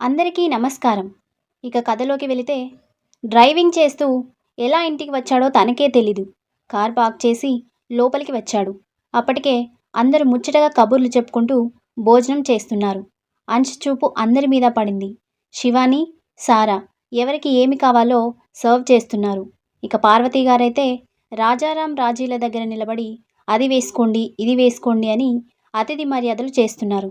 అందరికీ నమస్కారం. ఇక కథలోకి వెళితే డ్రైవింగ్ చేస్తూ ఎలా ఇంటికి వచ్చాడో తనకే తెలీదు. కార్ పార్క్ చేసి లోపలికి వచ్చాడు. అప్పటికే అందరూ ముచ్చటగా కబుర్లు చెప్పుకుంటూ భోజనం చేస్తున్నారు. అంచు చూపు అందరి మీద పడింది. శివాని సారా ఎవరికి ఏమి కావాలో సర్వ్ చేస్తున్నారు. ఇక పార్వతీ గారైతే రాజారాం రాజీల దగ్గర నిలబడి అది వేసుకోండి ఇది వేసుకోండి అని అతిథి మర్యాదలు చేస్తున్నారు.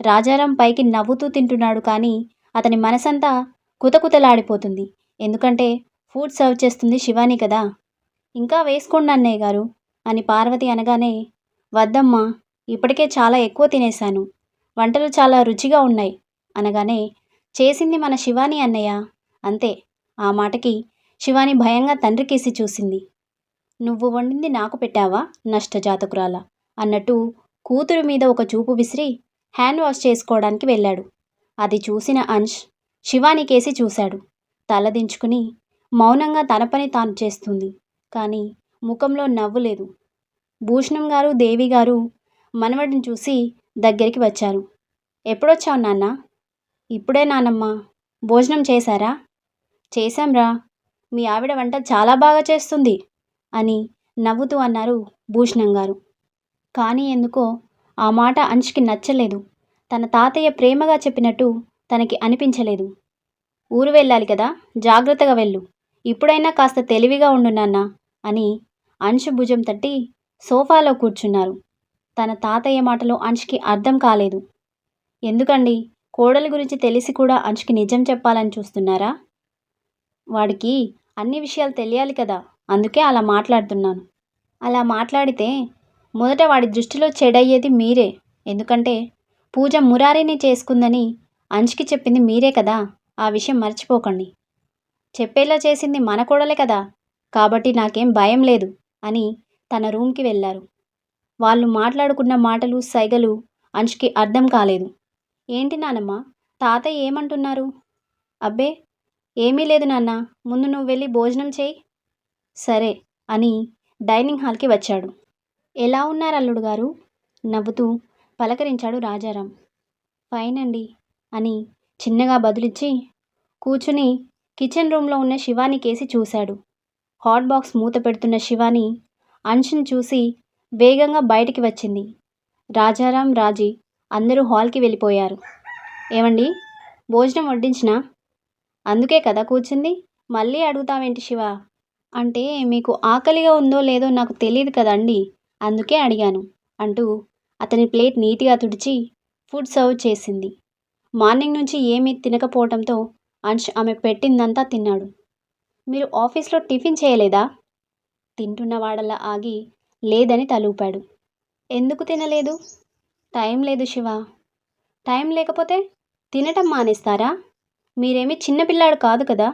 రాజారాం పైకి నవ్వుతూ తింటున్నాడు కానీ అతని మనసంతా కుతకుతలాడిపోతుంది. ఎందుకంటే ఫుడ్ సర్వ్ చేస్తుంది శివాని కదా. ఇంకా వేసుకోండి అన్నయ్య గారు అని పార్వతి అనగానే వద్దమ్మా ఇప్పటికే చాలా ఎక్కువ తినేశాను. వంటలు చాలా రుచిగా ఉన్నాయి అనగానే చేసింది మన శివాని అన్నయ్య. అంతే ఆ మాటకి శివాని భయంగా తండ్రికేసి చూసింది. నువ్వు వండింది నాకు పెట్టావా నష్టజాతకురాల అన్నట్టు కూతురు మీద ఒక చూపు విసిరి హ్యాండ్ వాష్ చేసుకోవడానికి వెళ్ళాడు. అది చూసిన అంష్ శివానికేసి చూశాడు. తలదించుకుని మౌనంగా తన పని తాను చేస్తుంది. కానీ ముఖంలో నవ్వు లేదు. భూషణం గారు దేవి గారు మనవడిని చూసి దగ్గరికి వచ్చారు. ఎప్పుడొచ్చావు నాన్న? ఇప్పుడే నానమ్మ. భోజనం చేశారా? చేశాంరా మీ ఆవిడ వంట చాలా బాగా చేస్తుంది అని నవ్వుతూ అన్నారు భూషణం గారు. కానీ ఎందుకో ఆ మాట అంష్కి నచ్చలేదు. తన తాతయ్య ప్రేమగా చెప్పినట్టు తనకి అనిపించలేదు. ఊరు వెళ్ళాలి కదా జాగ్రత్తగా వెళ్ళు. ఇప్పుడైనా కాస్త తెలివిగా ఉండు నాన్న అని అంశు భుజం తట్టి సోఫాలో కూర్చున్నారు. తన తాతయ్య మాటలు అంష్కి అర్థం కాలేదు. ఎందుకండి కోడలి గురించి తెలిసి కూడా అంష్కి నిజం చెప్పాలని చూస్తున్నారా? వాడికి అన్ని విషయాలు తెలియాలి కదా అందుకే అలా మాట్లాడుతున్నాను. అలా మాట్లాడితే మొదట వాడి దృష్టిలో చెడయ్యేది మీరే. ఎందుకంటే పూజ మురారిని చేసుకుందని అంష్కి చెప్పింది మీరే కదా. ఆ విషయం మర్చిపోకండి. చెప్పేలా చేసింది మన కోడలే కదా. కాబట్టి నాకేం భయం లేదు అని తన రూమ్కి వెళ్ళారు. వాళ్ళు మాట్లాడుకున్న మాటలు సైగలు అంచుకి అర్థం కాలేదు. ఏంటి నానమ్మ తాతయ్య ఏమంటున్నారు? అబ్బే ఏమీ లేదు నాన్న ముందు నువ్వు వెళ్ళి భోజనం చేయి. సరే అని డైనింగ్ హాల్కి వచ్చాడు. ఎలా ఉన్నారు అల్లుడు గారు? నవ్వుతూ పలకరించాడు రాజారాం. ఫైన్ అండి అని చిన్నగా బదులిచ్చి కూర్చుని కిచెన్ రూమ్లో ఉన్న శివాని కేసి చూశాడు. హాట్ బాక్స్ మూత పెడుతున్న శివాని అంశుని చూసి వేగంగా బయటికి వచ్చింది. రాజారాం రాజీ అందరూ హాల్కి వెళ్ళిపోయారు. ఏమండి? భోజనం వడ్డించినా? అందుకే కదా కూర్చుంది? మళ్ళీ అడుగుతావేంటి శివ? అంటే మీకు ఆకలిగా ఉందో లేదో నాకు తెలియదు కదండి. అందుకే అడిగాను. అంటూ అతని ప్లేట్ నీట్గా తుడిచి ఫుడ్ సర్వ్ చేసింది. మార్నింగ్ నుంచి ఏమీ తినకపోవడంతో అంశ్ ఆమె పెట్టిందంతా తిన్నాడు. మీరు ఆఫీస్లో టిఫిన్ చేయలేదా? తింటున్న వాడలా ఆగి లేదని తలూపాడు. ఎందుకు తినలేదు? టైం లేదు శివ. టైం లేకపోతే తినటం మానేస్తారా? మీరేమీ చిన్నపిల్లాడు కాదు కదా?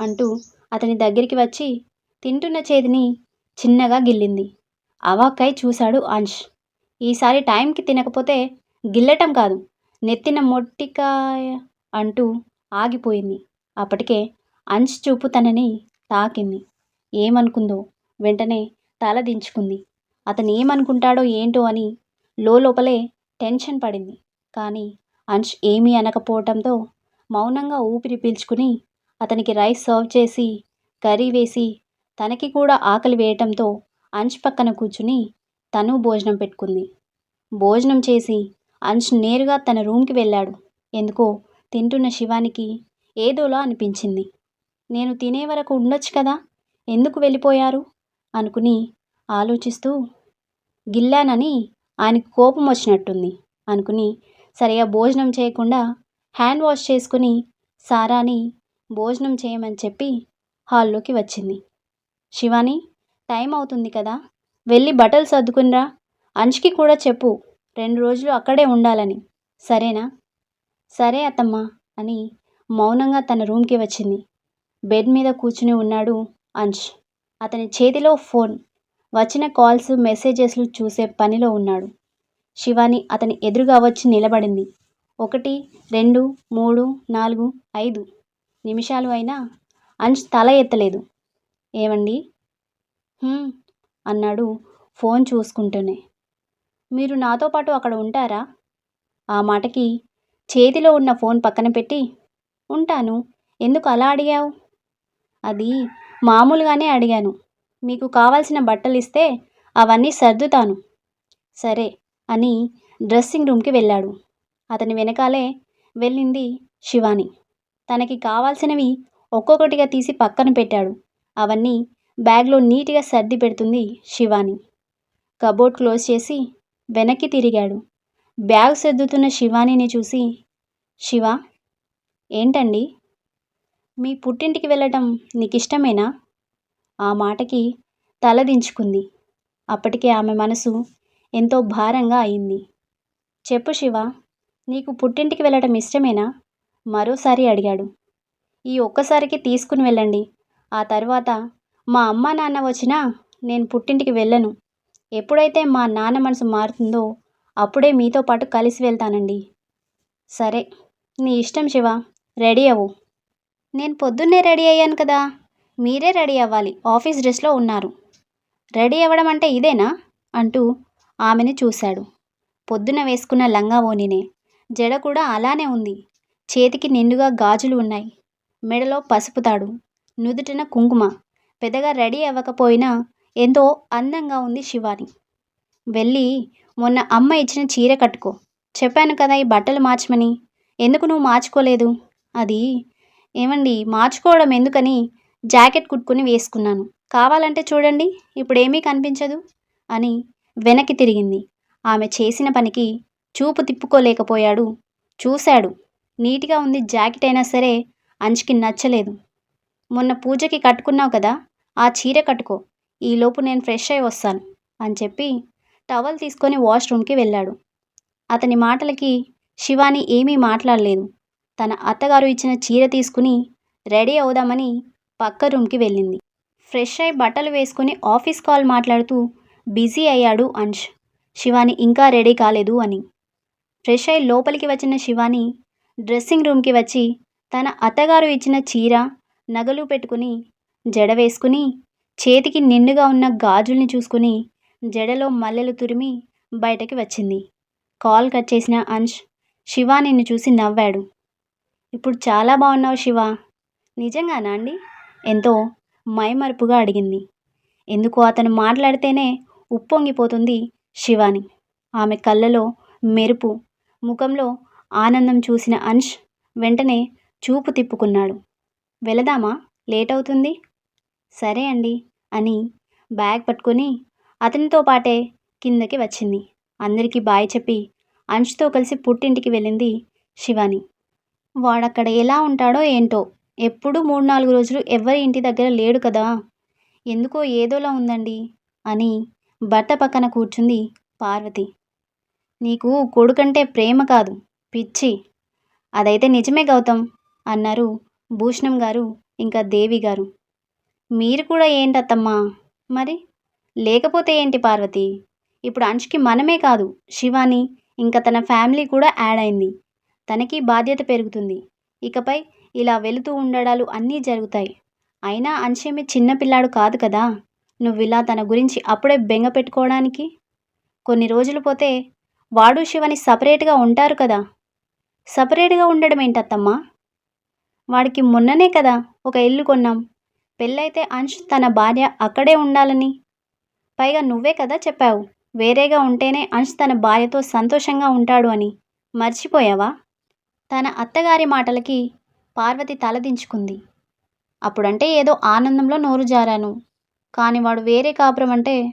అంటూ అతని దగ్గరికి వచ్చి తింటున్న చేతిని చిన్నగా గిల్లింది. అవాక్కై చూశాడు అంష్. ఈసారి టైంకి తినకపోతే గిల్లటం కాదు. నెత్తిన మొట్టికాయ అంటూ ఆగిపోయింది. అప్పటికే అంష్ చూపు తనని తాకింది. ఏమనుకుందో వెంటనే తల దించుకుంది. అతను ఏమనుకుంటాడో ఏంటో అని లోపలే టెన్షన్ పడింది. కానీ అంష్ ఏమీ అనకపోవటంతో మౌనంగా ఊపిరి పీల్చుకుని అతనికి రైస్ సర్వ్ చేసి కర్రీ వేసి తనకి కూడా ఆకలి వేయటంతో అంచు పక్కన కూర్చుని తను భోజనం పెట్టుకుంది. భోజనం చేసి అంచు నేరుగా తన రూమ్కి వెళ్ళాడు. ఎందుకో తింటున్న శివానికి ఏదోలా అనిపించింది. నేను తినే వరకు ఉండొచ్చు కదా? ఎందుకు వెళ్ళిపోయారు? అనుకుని ఆలోచిస్తూ గిల్లానని ఆయనకు కోపం వచ్చినట్టుంది. అనుకుని సరిగా భోజనం చేయకుండా హ్యాండ్ వాష్ చేసుకుని సారాని భోజనం చేయమని చెప్పి హాల్లోకి వచ్చింది. శివాని టైం అవుతుంది కదా. వెళ్ళి బట్టలు సర్దుకునిరా. అంష్కి కూడా చెప్పు రెండు రోజులు అక్కడే ఉండాలని. సరేనా? సరే అత్తమ్మ అని మౌనంగా తన రూమ్కి వచ్చింది. బెడ్ మీద కూర్చుని ఉన్నాడు అంష్ అతని చేతిలో ఫోన్ వచ్చిన కాల్స్ మెసేజెస్లు చూసే పనిలో ఉన్నాడు. శివాని అతని ఎదురుగా వచ్చి నిలబడింది. ఒకటి రెండు మూడు నాలుగు ఐదు నిమిషాలు అయినా అంష్ తల ఎత్తలేదు. ఏమండి? అన్నాడు ఫోన్ చూసుకుంటూనే. మీరు నాతో పాటు అక్కడ ఉంటారా? ఆ మాటకి చేతిలో ఉన్న ఫోన్ పక్కన పెట్టి ఉంటాను ఎందుకు అలా అడిగావు? అది మామూలుగానే అడిగాను. మీకు కావాల్సిన బట్టలు ఇస్తే అవన్నీ సర్దుతాను. సరే అని డ్రెస్సింగ్ రూమ్కి వెళ్ళాడు. అతని వెనకాలే వెళ్ళింది శివాని. తనకి కావాల్సినవి ఒక్కొక్కటిగా తీసి పక్కన పెట్టాడు. అవన్నీ బ్యాగ్లో నీట్గా సర్ది పెడుతుంది శివాని. కబోర్డ్ క్లోజ్ చేసి వెనక్కి తిరిగాడు. బ్యాగ్ సర్దుతున్న శివానీని చూసి శివ ఏంటండి? మీ పుట్టింటికి వెళ్ళటం నీకు ఇష్టమేనా ఆ మాటకి తలదించుకుంది అప్పటికే ఆమె మనసు ఎంతో భారంగా అయింది. చెప్పు శివ నీకు పుట్టింటికి వెళ్ళటం ఇష్టమేనా? మరోసారి అడిగాడు. ఈ ఒక్కసారికి తీసుకుని వెళ్ళండి. ఆ తర్వాత మా అమ్మ నాన్న వచ్చినా నేను పుట్టింటికి వెళ్ళను. ఎప్పుడైతే మా నాన్న మనసు మారుతుందో అప్పుడే మీతో పాటు కలిసి వెళ్తానండి. సరే నీ ఇష్టం శివ రెడీ అవ్వు. నేను పొద్దున్నే రెడీ అయ్యాను కదా. మీరే రెడీ అవ్వాలి. ఆఫీస్ డ్రెస్లో ఉన్నారు. రెడీ అవ్వడం అంటే ఇదేనా? అంటూ ఆమెను చూశాడు. పొద్దున వేసుకున్న లంగా ఓనినే జడ కూడా అలానే ఉంది. చేతికి నిండుగా గాజులు ఉన్నాయి. మెడలో పసుపుతాడు నుదుటిన కుంకుమ. పెద్దగా రెడీ అవ్వకపోయినా ఎంతో అందంగా ఉంది శివాని. వెళ్ళి మొన్న అమ్మ ఇచ్చిన చీర కట్టుకో. చెప్పాను కదా ఈ బట్టలు మార్చమని. ఎందుకు నువ్వు మార్చుకోలేదు? అది ఏమండి మార్చుకోవడం ఎందుకని జాకెట్ కుట్టుకుని వేసుకున్నాను. కావాలంటే చూడండి ఇప్పుడేమీ కనిపించదు అని వెనక్కి తిరిగింది. ఆమె చేసిన పనికి చూపు తిప్పుకోలేకపోయాడు. చూశాడు నీట్గా ఉంది జాకెట్ అయినా సరే అంచుకి నచ్చలేదు. మొన్న పూజకి కట్టుకున్నావు కదా ఆ చీర కట్టుకో. ఈలోపు నేను ఫ్రెష్ అయి వస్తాను అని చెప్పి టవల్ తీసుకొని వాష్రూమ్కి వెళ్ళాడు. అతని మాటలకి శివాని ఏమీ మాట్లాడలేదు. తన అత్తగారు ఇచ్చిన చీర తీసుకుని రెడీ అవుదామని పక్క రూమ్కి వెళ్ళింది. ఫ్రెష్ అయి బట్టలు వేసుకుని ఆఫీస్ కాల్ మాట్లాడుతూ బిజీ అయ్యాడు అంష్ శివాని ఇంకా రెడీ కాలేదు అని. ఫ్రెష్ అయి లోపలికి వచ్చిన శివాని డ్రెస్సింగ్ రూమ్కి వచ్చి తన అత్తగారు ఇచ్చిన చీర నగలు పెట్టుకుని జడ వేసుకుని చేతికి నిండుగా ఉన్న గాజుల్ని చూసుకుని జడలో మల్లెలు తురిమి బయటకి వచ్చింది. కాల్ కట్ చేసిన అంష్ నిన్ను చూసి నవ్వాడు. ఇప్పుడు చాలా బాగున్నావు శివ. నిజంగానా అండి? ఎంతో మైమరుపుగా అడిగింది. ఎందుకు అతను మాట్లాడితేనే ఉప్పొంగిపోతుంది శివాని. ఆమె కళ్ళలో మెరుపు ముఖంలో ఆనందం చూసిన అంష్ వెంటనే చూపు తిప్పుకున్నాడు. వెళదామా? లేట్ అవుతుంది. సరే అండి అని బ్యాగ్ పట్టుకొని అతనితో పాటే కిందకి వచ్చింది. అందరికీ బాయ్ చెప్పి అంష్తో కలిసి పుట్టింటికి వెళ్ళింది శివాని. వాడక్కడ ఎలా ఉంటాడో ఏంటో ఎప్పుడు మూడు నాలుగు రోజులు ఎవరి ఇంటి దగ్గర లేడు కదా. ఎందుకో ఏదోలా ఉందండి అని భర్త పక్కన కూర్చుంది పార్వతి. నీకు కొడుకంటే ప్రేమ కాదు పిచ్చి. అదైతే నిజమే గౌతమ్ అన్నారు భూషణం గారు ఇంకా దేవి గారు. మీరు కూడా ఏంటత్తమ్మా? మరి? లేకపోతే ఏంటి పార్వతి? ఇప్పుడు అంశుకి మనమే కాదు శివాని ఇంకా తన ఫ్యామిలీ కూడా యాడ్ అయింది. తనకి బాధ్యత పెరుగుతుంది. ఇకపై ఇలా వెళుతూ ఉండడాలు అన్నీ జరుగుతాయి. అయినా అంశేమి చిన్నపిల్లాడు కాదు కదా? నువ్వు ఇలా తన గురించి అప్పుడే బెంగ పెట్టుకోవడానికి? కొన్ని రోజులు పోతే వాడు శివని సపరేట్గా ఉంటారు కదా? సపరేట్గా ఉండడం ఏంటత్తమ్మా వాడికి మొన్ననే కదా ఒక ఇల్లు కొన్నాం. పెళ్ళైతే అంశ్ తన భార్య అక్కడే ఉండాలని. పైగా నువ్వే కదా చెప్పావు వేరేగా ఉంటేనే అంశ్ తన భార్యతో సంతోషంగా ఉంటాడు అని. మర్చిపోయావా? తన అత్తగారి మాటలకి పార్వతి తలదించుకుంది. అప్పుడంటే ఏదో ఆనందంలో నోరు జారాను. కానీ వాడు వేరే కాపురం అంటే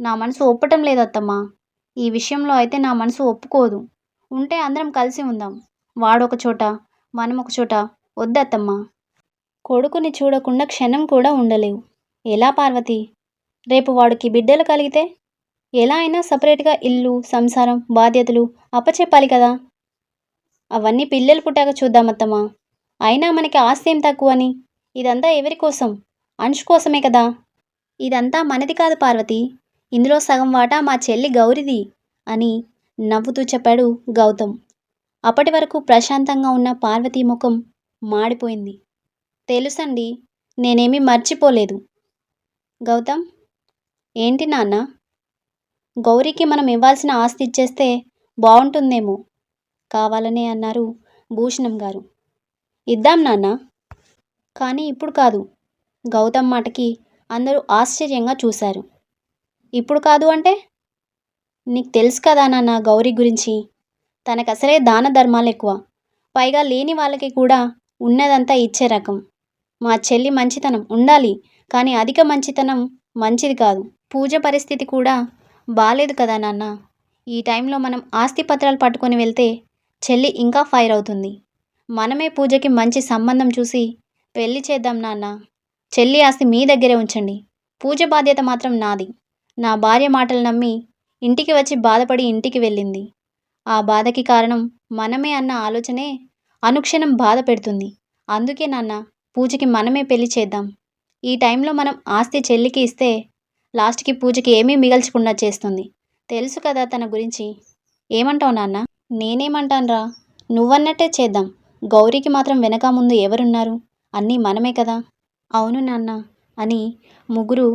నా మనసు ఒప్పటం లేదత్తమ్మా. ఈ విషయంలో అయితే నా మనసు ఒప్పుకోదు. ఉంటే అందరం కలిసి ఉందాం. వాడొక చోట మనం ఒక చోట. వద్దత్తమ్మా. కొడుకుని చూడకుండా క్షణం కూడా ఉండలేవు. ఎలా పార్వతి? రేపు వాడికి బిడ్డలు కలిగితే? ఎలా అయినా సపరేట్గా ఇల్లు సంసారం బాధ్యతలు అప్పచెప్పాలి కదా? అవన్నీ పిల్లలు పుట్టాక చూద్దామత్తమ్మా అయినా మనకి ఆస్తి ఏం తక్కువ అని? ఇదంతా ఎవరి కోసం? అంశు కోసమే కదా? ఇదంతా మనది కాదు పార్వతి. ఇందులో సగం వాటా మా చెల్లి గౌరిది అని నవ్వుతూ చెప్పాడు గౌతమ్. అప్పటి వరకు ప్రశాంతంగా ఉన్న పార్వతీ ముఖం మాడిపోయింది. తెలుసండి నేనేమీ మర్చిపోలేదు. గౌతమ్ ఏంటి నాన్న? గౌరీకి మనం ఇవ్వాల్సిన ఆస్తి ఇచ్చేస్తే బాగుంటుందేమో కావాలనే అన్నారు భూషణం గారు. ఇద్దాం నాన్న. కానీ ఇప్పుడు కాదు. గౌతమ్ మాటకి అందరూ ఆశ్చర్యంగా చూశారు. ఇప్పుడు కాదు అంటే? నీకు తెలుసు కదా నాన్న గౌరీ గురించి. తనకు అసలే దాన ధర్మాలు ఎక్కువ పైగా లేని వాళ్ళకి కూడా ఉన్నదంతా ఇచ్చే రకం. మా చెల్లి మంచితనం ఉండాలి కానీ అధిక మంచితనం మంచిది కాదు. పూజ పరిస్థితి కూడా బాలేదు కదా నాన్న. ఈ టైంలో మనం ఆస్తి పత్రాలు పట్టుకొని వెళ్తే చెల్లి ఇంకా ఫైర్ అవుతుంది. మనమే పూజకి మంచి సంబంధం చూసి పెళ్ళి చేద్దాం నాన్న. చెల్లి ఆస్తి మీ దగ్గరే ఉంచండి. పూజ బాధ్యత మాత్రం నాది. నా భార్య మాటలు నమ్మి ఇంటికి వచ్చి బాధపడి ఇంటికి వెళ్ళింది. ఆ బాధకి కారణం మనమే అన్న ఆలోచనే అనుక్షణం బాధ పెడుతుంది. అందుకే నాన్న పూజకి మనమే పెళ్ళి చేద్దాం. ఈ టైంలో మనం ఆస్తి చెల్లికి ఇస్తే లాస్ట్కి పూజకి ఏమీ మిగల్చకుండా చేస్తుంది. తెలుసు కదా తన గురించి. ఏమంటావు నాన్న? నేనేమంటానురా? నువ్వన్నట్టే చేద్దాం. గౌరీకి మాత్రం వెనక ముందు ఎవరున్నారు? అన్నీ మనమే కదా. అవును నాన్న అని ముగ్గురు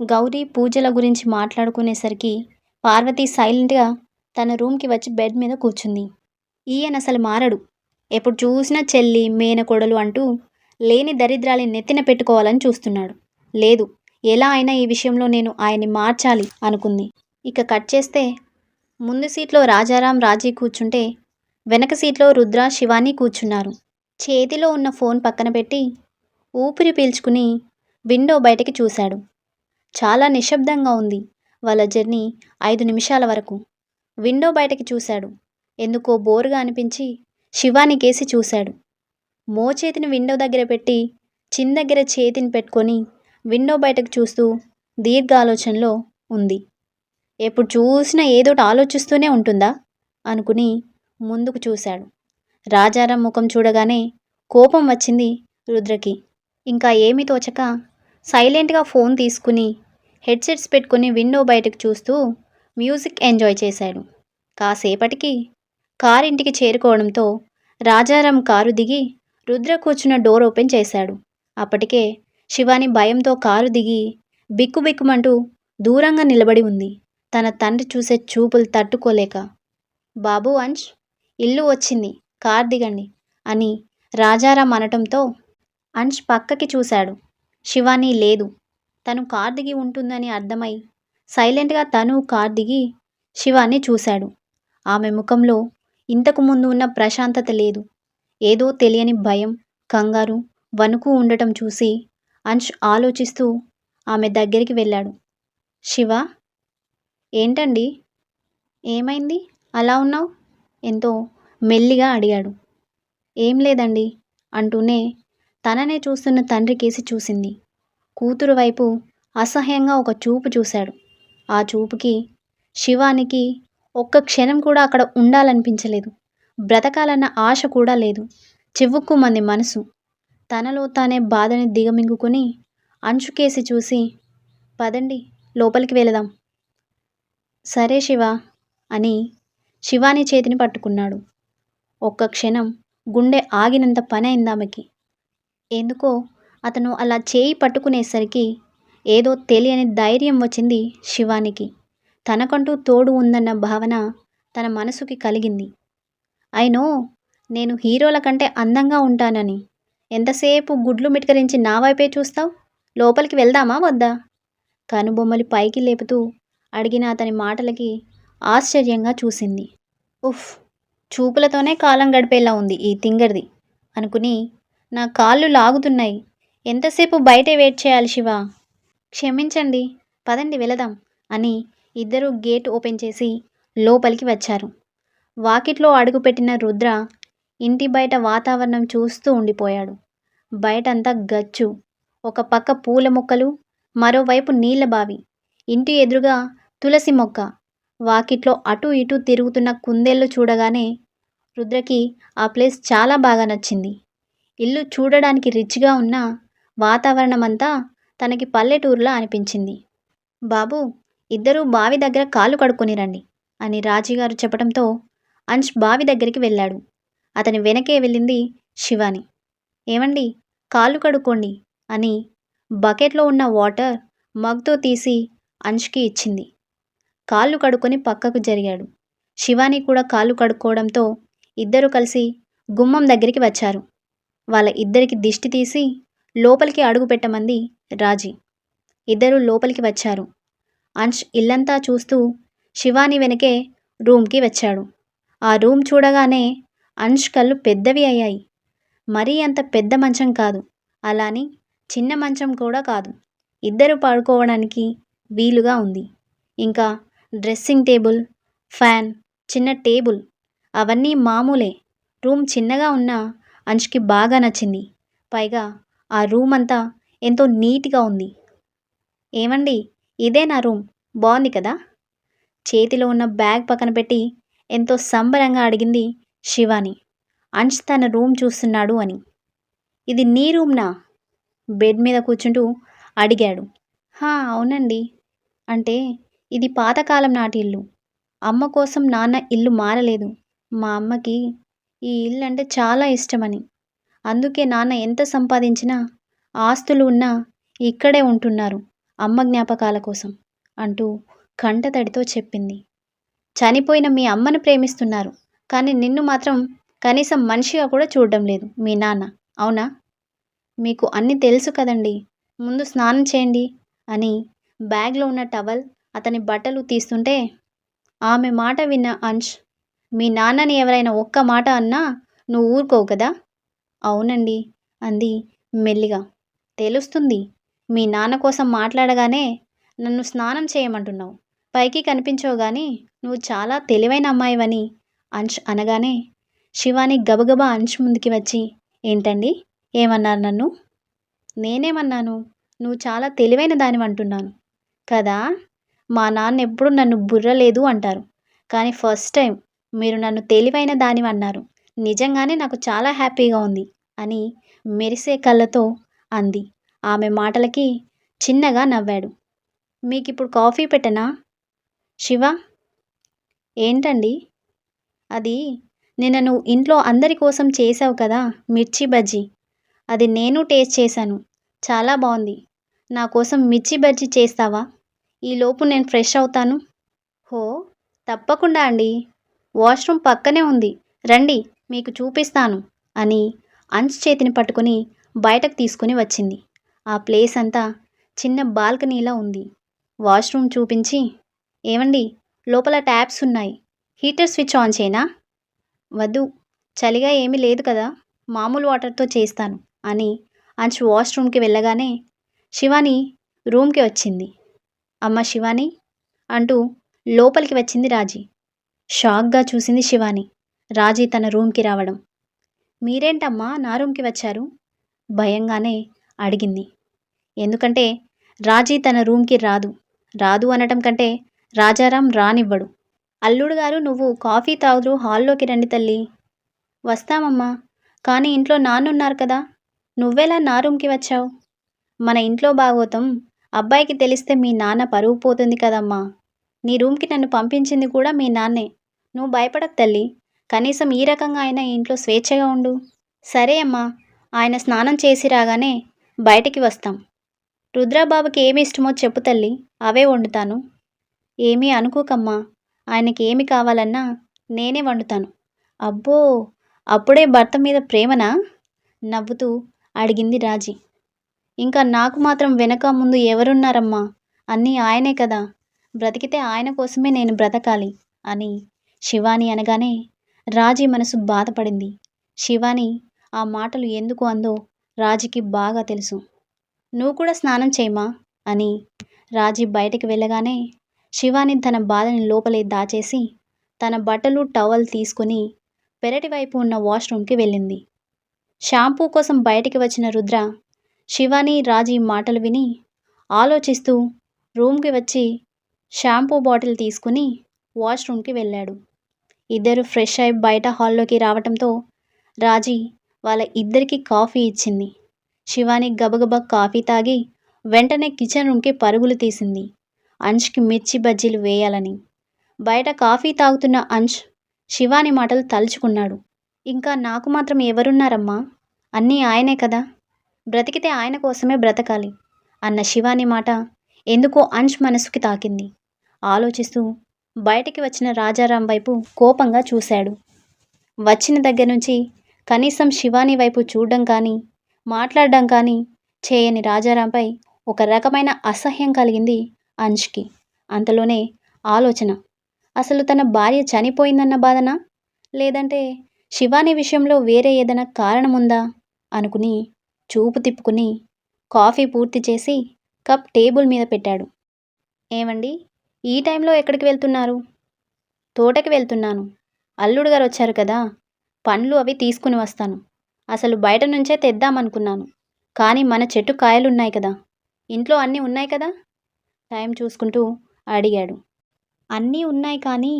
గౌరీ పూజల గురించి మాట్లాడుకునేసరికి పార్వతి సైలెంట్గా తన రూమ్కి వచ్చి బెడ్ మీద కూర్చుంది. ఈయన అసలు మారడు. ఎప్పుడు చూసినా చెల్లి మేనకోడలు అంటూ లేని దరిద్రాన్ని నెత్తిన పెట్టుకోవాలని చూస్తున్నాడు. లేదు ఎలా అయినా ఈ విషయంలో నేను ఆయన్ని మార్చాలి అనుకుంది. ఇక కట్ చేస్తే ముందు సీట్లో రాజారాం రాజీ కూర్చుంటే వెనక సీట్లో రుద్ర శివాని కూర్చున్నారు. చేతిలో ఉన్న ఫోన్ పక్కన పెట్టి ఊపిరి పీల్చుకుని విండో బయటకి చూశాడు. చాలా నిశ్శబ్దంగా ఉంది వాళ్ళ జర్నీ ఐదు నిమిషాల వరకు. విండో బయటకి చూశాడు. ఎందుకో బోరుగా అనిపించి శివాని కేసి చూశాడు. మోచేతిని విండో దగ్గర పెట్టి చిన్ దగ్గర చేతిని పెట్టుకొని విండో బయటకు చూస్తూ దీర్ఘ ఆలోచనలో ఉంది. ఎప్పుడు చూసినా ఏదోటి ఆలోచిస్తూనే ఉంటుందా? అనుకుని ముందుకు చూశాడు. రాజారాం ముఖం చూడగానే కోపం వచ్చింది రుద్రకి. ఇంకా ఏమీ తోచక సైలెంట్గా ఫోన్ తీసుకుని హెడ్సెట్స్ పెట్టుకుని విండో బయటకు చూస్తూ మ్యూజిక్ ఎంజాయ్ చేశాడు. కాసేపటికి కారు ఇంటికి చేరుకోవడంతో రాజారాం కారు దిగి రుద్ర కూర్చున్న డోర్ ఓపెన్ చేశాడు. అప్పటికే శివాని భయంతో కారు దిగి బిక్కుబిక్కుమంటూ దూరంగా నిలబడి ఉంది. తన తండ్రి చూసే చూపులు తట్టుకోలేక బాబు అంష్ ఇల్లు వచ్చింది కార్ దిగండి అని రాజారాం అనటంతో అంష్ పక్కకి చూశాడు. శివాని లేదు తను కార్ దిగి ఉంటుందని అర్థమై సైలెంట్గా తను కార్ దిగి శివాని చూశాడు. ఆమె ముఖంలో ఇంతకు ముందు ఉన్న ప్రశాంతత లేదు. ఏదో తెలియని భయం కంగారు వణుకు ఉండటం చూసి అంశ్ ఆలోచిస్తూ ఆమె దగ్గరికి వెళ్ళాడు. శివ? ఏంటండి? ఏమైంది? అలా ఉన్నావు? ఎంతో మెల్లిగా అడిగాడు. ఏం లేదండి అంటూనే తననే చూస్తున్న తండ్రి కేసి చూసింది. కూతురు వైపు అసహ్యంగా ఒక చూపు చూశాడు. ఆ చూపుకి శివానికి ఒక్క క్షణం కూడా అక్కడ ఉండాలనిపించలేదు. బ్రతకాలన్న ఆశ కూడా లేదు. చివుక్కుమంది మనసు. తనలో తానే బాధని దిగమింగుకొని అంచుకేసి చూసి పదండి లోపలికి వెళదాం. సరే శివ అని శివాని చేతిని పట్టుకున్నాడు. ఒక్క క్షణం గుండె ఆగినంత పని అయింది ఆమెకి. ఎందుకో అతను అలా చేయి పట్టుకునేసరికి ఏదో తెలియని ధైర్యం వచ్చింది శివానికి. తనకంటూ తోడు ఉందన్న భావన తన మనసుకి కలిగింది. అయినో నేను హీరోల కంటే అందంగా ఉంటానని. ఎంతసేపు గుడ్లు మిటకరించి నా వైపే చూస్తావు? లోపలికి వెళ్దామా వద్దా? కనుబొమ్మలు పైకి లేపుతూ అడిగిన అతని మాటలకి ఆశ్చర్యంగా చూసింది. ఉఫ్ చూపులతోనే కాలం గడిపేలా ఉంది ఈ తింగర్ది అనుకుని నా కాళ్ళు లాగుతున్నాయి. ఎంతసేపు బయటే వెయిట్ చేయాలి శివ? క్షమించండి పదండి వెళదాం అని ఇద్దరూ గేట్ ఓపెన్ చేసి లోపలికి వచ్చారు. వాకిట్లో అడుగుపెట్టిన రుద్ర ఇంటి బయట వాతావరణం చూస్తూ ఉండిపోయాడు. బయటంతా గచ్చు. ఒక పక్క పూల మొక్కలు మరోవైపు నీళ్ళ బావి. ఇంటి ఎదురుగా తులసి మొక్క. వాకిట్లో అటు ఇటు తిరుగుతున్న కుందేళ్ళు చూడగానే రుద్రకి ఆ ప్లేస్ చాలా బాగా నచ్చింది. ఇల్లు చూడడానికి రిచ్గా ఉన్న వాతావరణం అంతా తనకి పల్లెటూరులా అనిపించింది. బాబు ఇద్దరూ బావి దగ్గర కాళ్ళు కడుక్కొని రండి అని రాజీగారు చెప్పడంతో అంశ్ బావి దగ్గరికి వెళ్ళాడు. అతని వెనకే వెళ్ళింది శివాని. ఏమండి? కాళ్ళు కడుక్కోండి అని బకెట్లో ఉన్న వాటర్ మగ్తో తీసి అంష్కి ఇచ్చింది. కాళ్ళు కడుక్కొని పక్కకు జరిగాడు. శివాని కూడా కాళ్ళు కడుక్కోవడంతో ఇద్దరు కలిసి గుమ్మం దగ్గరికి వచ్చారు. వాళ్ళ ఇద్దరికి దిష్టి తీసి లోపలికి అడుగు పెట్టమంది రాజీ. ఇద్దరు లోపలికి వచ్చారు. అంశ్ ఇల్లంతా చూస్తూ శివాని వెనకే రూమ్కి వచ్చాడు. ఆ రూమ్ చూడగానే అంష్ కళ్ళు పెద్దవి అయ్యాయి. మరీ అంత పెద్ద మంచం కాదు. అలాని చిన్న మంచం కూడా కాదు. ఇద్దరు పడుకోవడానికి వీలుగా ఉంది. ఇంకా డ్రెస్సింగ్ టేబుల్ ఫ్యాన్ చిన్న టేబుల్ అవన్నీ మామూలే. రూమ్ చిన్నగా ఉన్న అంష్కి బాగా నచ్చింది. పైగా ఆ రూమ్ అంతా ఎంతో నీట్గా ఉంది. ఏమండి? ఇదే నా రూమ్. బాగుంది కదా? చేతిలో ఉన్న బ్యాగ్ పక్కన పెట్టి ఎంతో సంబరంగా అడిగింది శివాని. అంశ్ తన రూమ్ చూస్తున్నాడు అని. ఇది నీ రూమ్నా? బెడ్ మీద కూర్చుంటూ అడిగాడు. హా అవునండి. అంటే ఇది పాతకాలం నాటి ఇల్లు. అమ్మ కోసం నాన్న ఇల్లు మారలేదు. మా అమ్మకి ఈ ఇల్లు అంటే చాలా ఇష్టమని. అందుకే నాన్న ఎంత సంపాదించినా ఆస్తులు ఉన్నా ఇక్కడే ఉంటున్నారు అమ్మ జ్ఞాపకాల కోసం అంటూ కంటతడితో చెప్పింది. చనిపోయిన మీ అమ్మను ప్రేమిస్తున్నారు. కానీ నిన్ను మాత్రం కనీసం మనిషిగా కూడా చూడడం లేదు మీ నాన్న. అవునా? మీకు అన్నీ తెలుసు కదండి. ముందు స్నానం చేయండి అని బ్యాగ్లో ఉన్న టవల్ అతని బట్టలు తీస్తుంటే ఆమె మాట విన్న అంశ్ మీ నాన్నని ఎవరైనా ఒక్క మాట అన్నా నువ్వు ఊరుకోవు కదా? అవునండి అంది మెల్లిగా. తెలుస్తుంది. మీ నాన్న కోసం మాట్లాడగానే నన్ను స్నానం చేయమంటున్నావు. పైకి కనిపించవు కానీ నువ్వు చాలా తెలివైన అమ్మాయివని అంశ్ అనగానే శివాని గబగబా అంశ్ ముందుకి వచ్చి ఏంటండి? ఏమన్నారు నన్ను? నేనేమన్నాను? నువ్వు చాలా తెలివైన దానివి అంటున్నాను. కదా? మా నాన్న ఎప్పుడు నన్ను బుర్రలేదు అంటారు. కానీ ఫస్ట్ టైం మీరు నన్ను తెలివైన దానివి అన్నారు. నిజంగానే నాకు చాలా హ్యాపీగా ఉంది అని మెరిసే కళ్ళతో అంది. ఆమె మాటలకి చిన్నగా నవ్వాడు. మీకు ఇప్పుడు కాఫీ పెట్టనా? శివ ఏంటండి? అది నిన్న నువ్వు ఇంట్లో అందరి కోసం చేసావు కదా మిర్చి బజ్జీ. అది నేను టేస్ట్ చేశాను. చాలా బాగుంది నా కోసం మిర్చి బజ్జీ చేస్తావా? ఈలోపు నేను ఫ్రెష్ అవుతాను. హో తప్పకుండా అండి. వాష్రూమ్ పక్కనే ఉంది. రండి మీకు చూపిస్తాను అని అంచు చేతిని పట్టుకొని బయటకు తీసుకుని వచ్చింది. ఆ ప్లేస్ అంతా చిన్న బాల్కనీలా ఉంది. వాష్రూమ్ చూపించి ఏమండి లోపల ట్యాబ్స్ ఉన్నాయి. హీటర్ స్విచ్ ఆన్ చేయనా? వద్దు. చలిగా ఏమీ లేదు కదా. మామూలు వాటర్తో చేస్తాను అని అంచు వాష్రూమ్కి వెళ్ళగానే శివాని రూమ్కి వచ్చింది. అమ్మ శివాని? అంటూ లోపలికి వచ్చింది రాజీ. షాక్గా చూసింది శివాని. రాజీ తన రూమ్కి రావడం. మీరేంటమ్మా నా రూమ్కి వచ్చారు? భయంగానే అడిగింది. ఎందుకంటే రాజీ తన రూమ్కి రాదు. రాదు అనటం కంటే రాజారాం రానివ్వడు. అల్లుడు గారు నువ్వు కాఫీ తాగుతూ హాల్లోకి రండి తల్లి. వస్తామమ్మా. కానీ ఇంట్లో నాన్నున్నారు కదా. నువ్వెలా నా రూమ్కి వచ్చావు? మన ఇంట్లో బాగోతం అబ్బాయికి తెలిస్తే మీ నాన్న పరువు పోతుంది కదమ్మా. నీ రూమ్కి నన్ను పంపించింది కూడా మీ నాన్నే. నువ్వు భయపడకు తల్లి. కనీసం ఈ రకంగా అయినా ఇంట్లో స్వేచ్ఛగా ఉండు. సరే అమ్మా. ఆయన స్నానం చేసి రాగానే బయటికి వస్తాం. రుద్రాబాబుకి ఏమి ఇష్టమో చెప్పు తల్లి. అవే వండుతాను. ఏమీ అనుకోకమ్మా. ఆయనకి ఏమి కావాలన్నా నేనే వండుతాను. అబ్బో అప్పుడే భర్త మీద ప్రేమనా? నవ్వుతూ అడిగింది రాజీ. ఇంకా నాకు మాత్రం వెనక ముందు ఎవరున్నారమ్మా? అన్నీ ఆయనే కదా. బ్రతికితే ఆయన కోసమే నేను బ్రతకాలి అని శివాని అనగానే రాజీ మనసు బాధపడింది. శివాని ఆ మాటలు ఎందుకు అందో రాజీకి బాగా తెలుసు. నువ్వు కూడా స్నానం చేయమా? అని రాజీ బయటికి వెళ్ళగానే శివాని తన బాధని లోపలే దాచేసి తన బట్టలు టవల్ తీసుకుని పెరటి వైపు ఉన్న వాష్రూమ్కి వెళ్ళింది. షాంపూ కోసం బయటికి వచ్చిన రుద్ర శివాని రాజీ మాటలు విని ఆలోచిస్తూ రూమ్కి వచ్చి షాంపూ బాటిల్ తీసుకుని వాష్రూమ్కి వెళ్ళాడు. ఇద్దరు ఫ్రెష్ అయి బయట హాల్లోకి రావటంతో రాజీ వాళ్ళ ఇద్దరికి కాఫీ ఇచ్చింది. శివాని గబగబా కాఫీ తాగి వెంటనే కిచెన్ రూమ్కి పరుగులు తీసింది. అంష్కి మిర్చి బజ్జీలు వేయాలని. బయట కాఫీ తాగుతున్న అంష్ శివాని మాటలు తలుచుకున్నాడు. ఇంకా నాకు మాత్రం ఎవరున్నారమ్మా? అన్నీ ఆయనే కదా? బ్రతికితే ఆయన కోసమే బ్రతకాలి. అన్న శివాని మాట ఎందుకో అంష్ మనసుకి తాకింది. ఆలోచిస్తూ బయటికి వచ్చిన రాజారాం వైపు కోపంగా చూశాడు. వచ్చిన దగ్గర నుంచి కనీసం శివాని వైపు చూడడం కానీ మాట్లాడడం కానీ చేయని రాజారాంపై ఒక రకమైన అసహ్యం కలిగింది అంష్కి. అంతలోనే ఆలోచన. అసలు తన భార్య చనిపోయిందన్న బాధనా? లేదంటే శివాని విషయంలో వేరే ఏదైనా కారణం ఉందా అనుకుని చూపు తిప్పుకుని కాఫీ పూర్తి చేసి కప్ టేబుల్ మీద పెట్టాడు. ఏమండి? ఈ టైంలో ఎక్కడికి వెళ్తున్నారు? తోటకి వెళ్తున్నాను. అల్లుడు గారు వచ్చారు కదా? పండ్లు అవి తీసుకుని వస్తాను. అసలు బయట నుంచే తెద్దామనుకున్నాను. కానీ మన చెట్టు కాయలున్నాయి కదా? ఇంట్లో అన్నీ ఉన్నాయి కదా? టైం చూసుకుంటూ అడిగాడు. అన్నీ ఉన్నాయి కానీ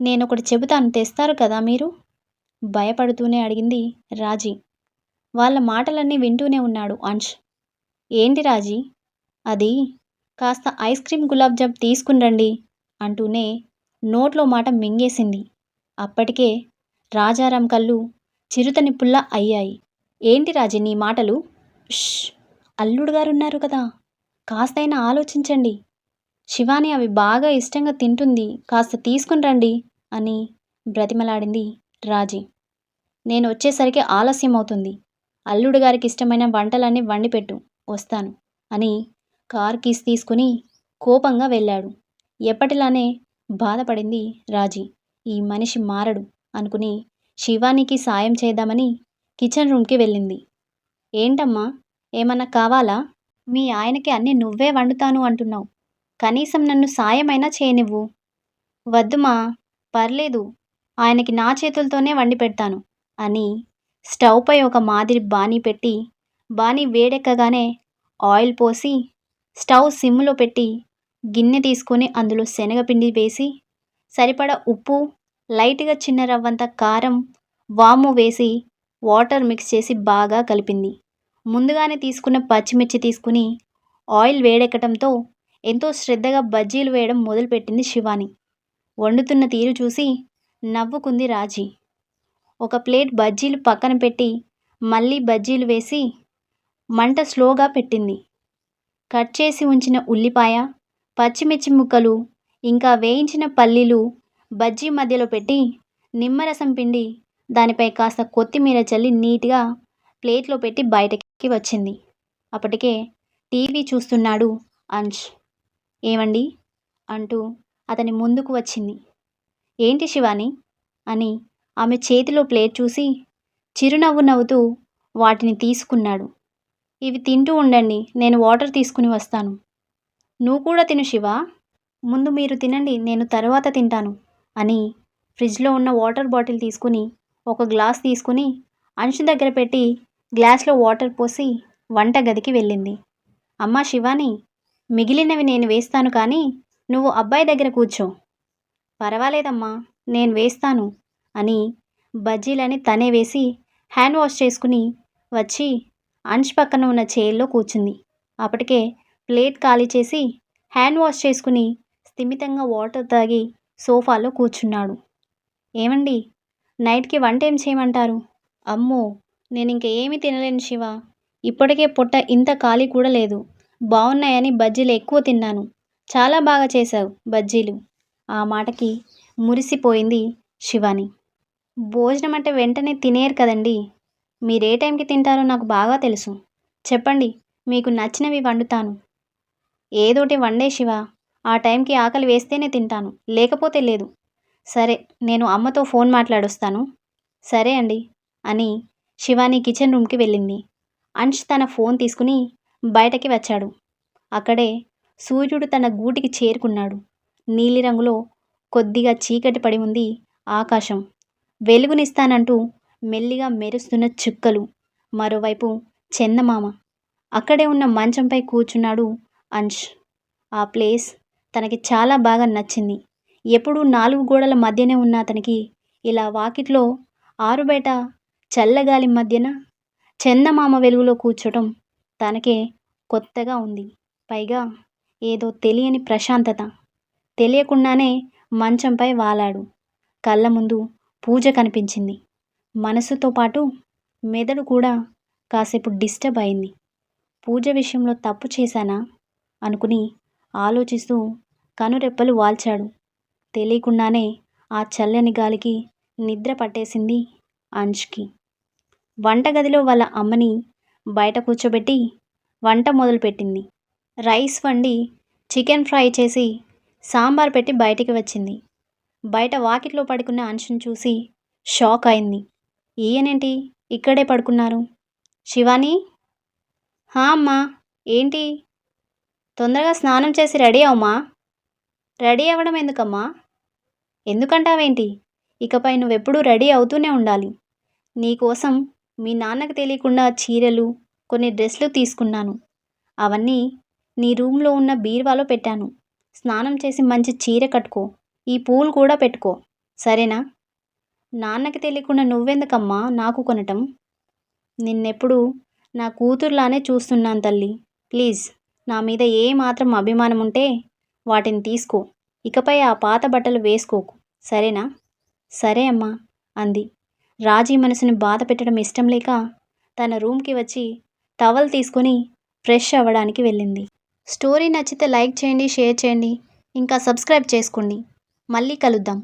నేను ఒకటి చెబుతాను తెస్తారు కదా మీరు? భయపడుతూనే అడిగింది రాజీ. వాళ్ళ మాటలన్నీ వింటూనే ఉన్నాడు అంష్ ఏంటి రాజీ? అది కాస్త ఐస్ క్రీమ్ గులాబ్ జామ్ తీసుకుని రండి అంటూనే నోట్లో మాట మింగేసింది. అప్పటికే రాజారాం కళ్ళు చిరుతనిప్పుల్లా అయ్యాయి. ఏంటి రాజీ నీ మాటలు? ష్! అల్లుడు గారు ఉన్నారు కదా! కాస్తైనా ఆలోచించండి. శివాని అవి బాగా ఇష్టంగా తింటుంది. కాస్త తీసుకుని రండి అని బ్రతిమలాడింది రాజీ. నేను వచ్చేసరికి ఆలస్యం అవుతుంది అల్లుడు గారికి ఇష్టమైన వంటలన్నీ వండిపెట్టు వస్తాను అని కార్ కీస్ తీసుకుని కోపంగా వెళ్ళాడు. ఎప్పటిలానే బాధపడింది రాజీ. ఈ మనిషి మారడు అనుకుని శివానికి సాయం చేద్దామని కిచెన్ రూమ్కి వెళ్ళింది. ఏంటమ్మా? ఏమన్నా కావాలా? మీ ఆయనకి అన్నీ నువ్వే వండుతాను అంటున్నావు. కనీసం నన్ను సాయమైనా చేయనివ్వు. వద్దుమా పర్లేదు ఆయనకి నా చేతులతోనే వండి పెడతాను అని స్టవ్పై ఒక మాదిరి బాణీ పెట్టి బాణీ వేడెక్కగానే ఆయిల్ పోసి స్టవ్ సిమ్లో పెట్టి గిన్నె తీసుకొని అందులో శనగపిండి వేసి సరిపడా ఉప్పు లైట్గా చిన్న రవ్వంత కారం వాము వేసి వాటర్ మిక్స్ చేసి బాగా కలిపింది. ముందుగానే తీసుకున్న పచ్చిమిర్చి తీసుకుని ఆయిల్ వేడెక్కడంతో ఎంతో శ్రద్ధగా బజ్జీలు వేయడం మొదలుపెట్టింది శివాని. వండుతున్న తీరు చూసి నవ్వుకుంది రాజీ. ఒక ప్లేట్ బజ్జీలు పక్కన పెట్టి మళ్ళీ బజ్జీలు వేసి మంట స్లోగా పెట్టింది. కట్ చేసి ఉంచిన ఉల్లిపాయ పచ్చిమిర్చి ముక్కలు ఇంకా వేయించిన పల్లీలు బజ్జీ మధ్యలో పెట్టి నిమ్మరసం పిండి దానిపై కాస్త కొత్తిమీర చల్లి నీట్గా ప్లేట్లో పెట్టి బయటకి కి వచ్చింది. అప్పటికే టీవీ చూస్తున్నాడు అంష్ ఏమండి? అంటూ అతని ముందుకు వచ్చింది. ఏంటి శివాని? అని ఆమె చేతిలో ప్లేట్ చూసి చిరునవ్వు నవ్వుతూ వాటిని తీసుకున్నాడు. ఇవి తింటూ ఉండండి నేను వాటర్ తీసుకుని వస్తాను. నువ్వు కూడా తిను శివ. ముందు మీరు తినండి నేను తర్వాత తింటాను అని ఫ్రిడ్జ్లో ఉన్న వాటర్ బాటిల్ తీసుకుని ఒక గ్లాస్ తీసుకుని అంశు దగ్గర పెట్టి గ్లాస్లో వాటర్ పోసి వంట గదికి వెళ్ళింది. అమ్మా శివాని మిగిలినవి నేను వేస్తాను కానీ నువ్వు అబ్బాయి దగ్గర కూర్చో. పర్వాలేదమ్మా నేను వేస్తాను అని బజ్జీలని తనే వేసి హ్యాండ్ వాష్ చేసుకుని వచ్చి అంచ్ పక్కన ఉన్న చైర్లో కూర్చుంది. అప్పటికే ప్లేట్ ఖాళీ చేసి హ్యాండ్ వాష్ చేసుకుని స్థిమితంగా వాటర్ తాగి సోఫాలో కూర్చున్నాడు. ఏమండి నైట్కి వంట ఏం చేయమంటారు? అమ్మో నేను ఇంక ఏమీ తినలేను శివ. ఇప్పటికే పొట్ట ఇంత ఖాళీ కూడా లేదు. బాగున్నాయని బజ్జీలు ఎక్కువ తిన్నాను. చాలా బాగా చేశావు బజ్జీలు. ఆ మాటకి మురిసిపోయింది శివాని. భోజనం అంటే వెంటనే తినేరు కదండి. మీరు ఏ టైంకి తింటారో నాకు బాగా తెలుసు. చెప్పండి మీకు నచ్చినవి వండుతాను. ఏదోటి వండే శివ. ఆ టైంకి ఆకలి వేస్తేనే తింటాను. లేకపోతే లేదు. సరే నేను అమ్మతో ఫోన్ మాట్లాడొస్తాను. సరే అండి అని శివాని కిచెన్ రూమ్కి వెళ్ళింది. అంష్ తన ఫోన్ తీసుకుని బయటకి వచ్చాడు. అక్కడే సూర్యుడు తన గూటికి చేరుకున్నాడు. నీలిరంగులో కొద్దిగా చీకటి పడి ఉంది ఆకాశం. వెలుగునిస్తానంటూ మెల్లిగా మెరుస్తున్న చుక్కలు. మరోవైపు చందమామ. అక్కడే ఉన్న మంచంపై కూర్చున్నాడు అంష్. ఆ ప్లేస్ తనకి చాలా బాగా నచ్చింది. ఎప్పుడూ నాలుగు గోడల మధ్యనే ఉన్న అతనికి ఇలా వాకిట్లో ఆరుబయట చల్లగాలి మధ్యన చందమామ వెలుగులో కూర్చోటం తనకే కొత్తగా ఉంది. పైగా ఏదో తెలియని ప్రశాంతత. తెలియకుండానే మంచంపై వాలాడు. కళ్ళ ముందు పూజ కనిపించింది. మనసుతో పాటు మెదడు కూడా కాసేపు డిస్టర్బ్ అయింది. పూజ విషయంలో తప్పు చేశానా? అనుకుని ఆలోచిస్తూ కనురెప్పలు వాల్చాడు. తెలియకుండానే ఆ చల్లని గాలికి నిద్ర పట్టేసింది అంష్కి. వంటగదిలో వాళ్ళ అమ్మని బయట కూర్చోబెట్టి వంట మొదలుపెట్టింది. రైస్ వండి చికెన్ ఫ్రై చేసి సాంబార్ పెట్టి బయటికి వచ్చింది. బయట వాకిట్లో పడుకున్న అంశుని చూసి షాక్ అయింది. ఈయనేంటి ఇక్కడే పడుకున్నారు? శివాని? హా అమ్మా ఏంటి? తొందరగా స్నానం చేసి రెడీ అవమ్మా రెడీ అవ్వడం ఎందుకమ్మా? ఎందుకంటావేంటి? ఇకపై నువ్వెప్పుడూ రెడీ అవుతూనే ఉండాలి. నీకోసం మీ నాన్నకు తెలియకుండా చీరలు కొన్ని డ్రెస్లు తీసుకున్నాను. అవన్నీ నీ రూమ్లో ఉన్న బీరువాలో పెట్టాను. స్నానం చేసి మంచి చీర కట్టుకో. ఈ పూలు కూడా పెట్టుకో. సరేనా? నాన్నకి తెలియకుండా నువ్వెందుకమ్మా నాకు కొనటం? నిన్నెప్పుడు నా కూతురులానే చూస్తున్నాను తల్లి. ప్లీజ్ నా మీద ఏ మాత్రం అభిమానం ఉంటే వాటిని తీసుకో. ఇకపై ఆ పాత బట్టలు వేసుకోకు. సరేనా? సరే అమ్మా అంది. రాజీ మనసుని బాధ పెట్టడం ఇష్టం లేక తన రూమ్కి వచ్చి టవల్ తీసుకొని ఫ్రెష్ అవ్వడానికి వెళ్ళింది. స్టోరీ నచ్చితే లైక్ చేయండి షేర్ చేయండి ఇంకా సబ్స్క్రైబ్ చేసుకోండి. మళ్ళీ కలుద్దాం.